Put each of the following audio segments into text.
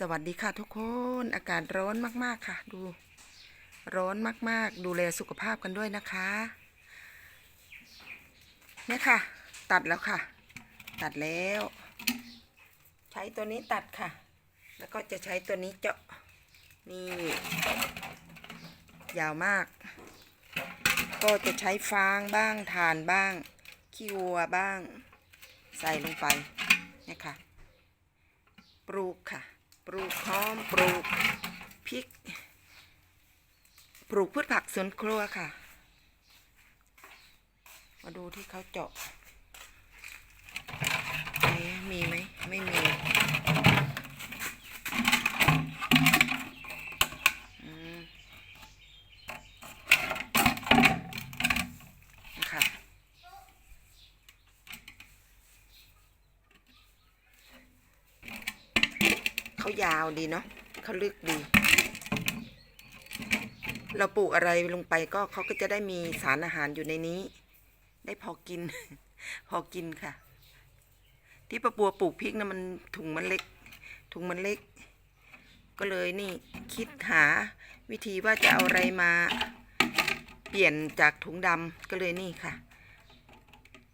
สวัสดีค่ะทุกคน อากาศร้อนมากๆค่ะ ดู ร้อนมากๆ ดูแลสุขภาพกันด้วยนะคะ เนี่ยค่ะ ตัดแล้วค่ะ ตัดแล้ว ใช้ตัวนี้ตัดค่ะ แล้วก็จะใช้ตัวนี้เจาะนี่ ยาวมาก ก็จะใช้ฟางบ้างถ่านบ้าง ขี้วัวบ้าง ใส่ลงไปเนี่ยค่ะ ปลูกค่ะ ปลูกหอมปลูกพริก ปลูกพืชผักสวนครัวค่ะ มาดูที่เขาเจาะเอ๊ะมีไหม ไม่มีอืมนะคะ เขายาวดีเนาะเขาลึกดี เราปลูกอะไรลงไปก็เขาก็จะได้มีสารอาหารอยู่ในนี้ ได้พอกิน พอกินค่ะ ที่ประปัวปลูกพริกนะมันถุงมันเล็ก ถุงมันเล็ก ก็เลยนี่คิดหาวิธีว่าจะเอาอะไรมาเปลี่ยนจากถุงดำก็เลยนี่ค่ะ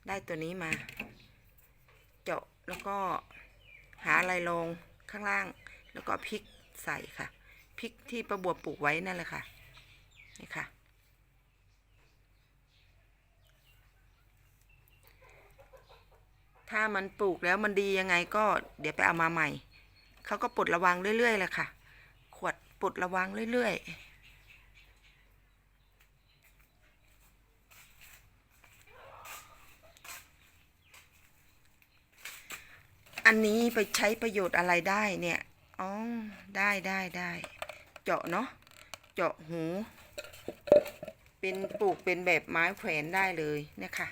ได้ตัวนี้มา เจาะแล้วก็หาอะไรลงข้างล่าง แล้วก็พริกใส่ค่ะพริกที่ประบัวปลูกไว้นั่นแหละค่ะนี่ค่ะ ถ้ามันปลูกแล้วมันดียังไงก็เดี๋ยวไปเอามาใหม่เขาก็ปลดระวังเรื่อยๆแหละค่ะ ขวดปลดระวังเรื่อยๆอันนี้ไปใช้ประโยชน์อะไรได้เนี่ย อ๋อ ได้ได้ได้ เจาะเนาะ เจาะหู เป็นปลูกเป็นแบบไม้แขวนได้เลยเนี่ยค่ะ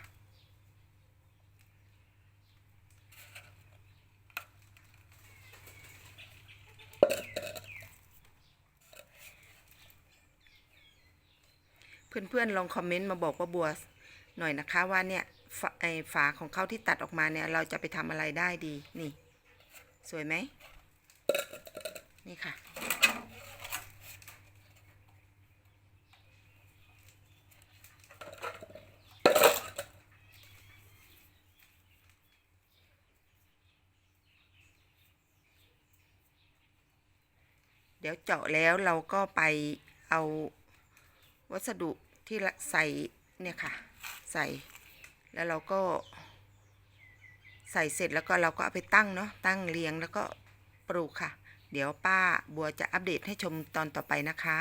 เพื่อนๆลองคอมเมนต์มาบอกว่าบัวหน่อยนะคะว่าเนี่ยไอฝาของเขาที่ตัดออกมาเนี่ย เราจะไปทำอะไรได้ดี นี่ สวยไหม นี่ค่ะ เดี๋ยวเจาะแล้วเราก็ไปเอาวัสดุที่ใส่เนี่ยค่ะ ใส่แล้วเราก็ใส่เสร็จแล้วก็เราก็เอาไปตั้งเนาะตั้งเรียงแล้วก็ปลูกค่ะ เดี๋ยวป้าบัวจะอัปเดตให้ชมตอนต่อไปนะคะ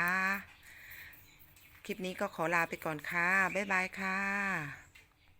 คลิปนี้ก็ขอลาไปก่อนค่ะ บ๊ายบายค่ะ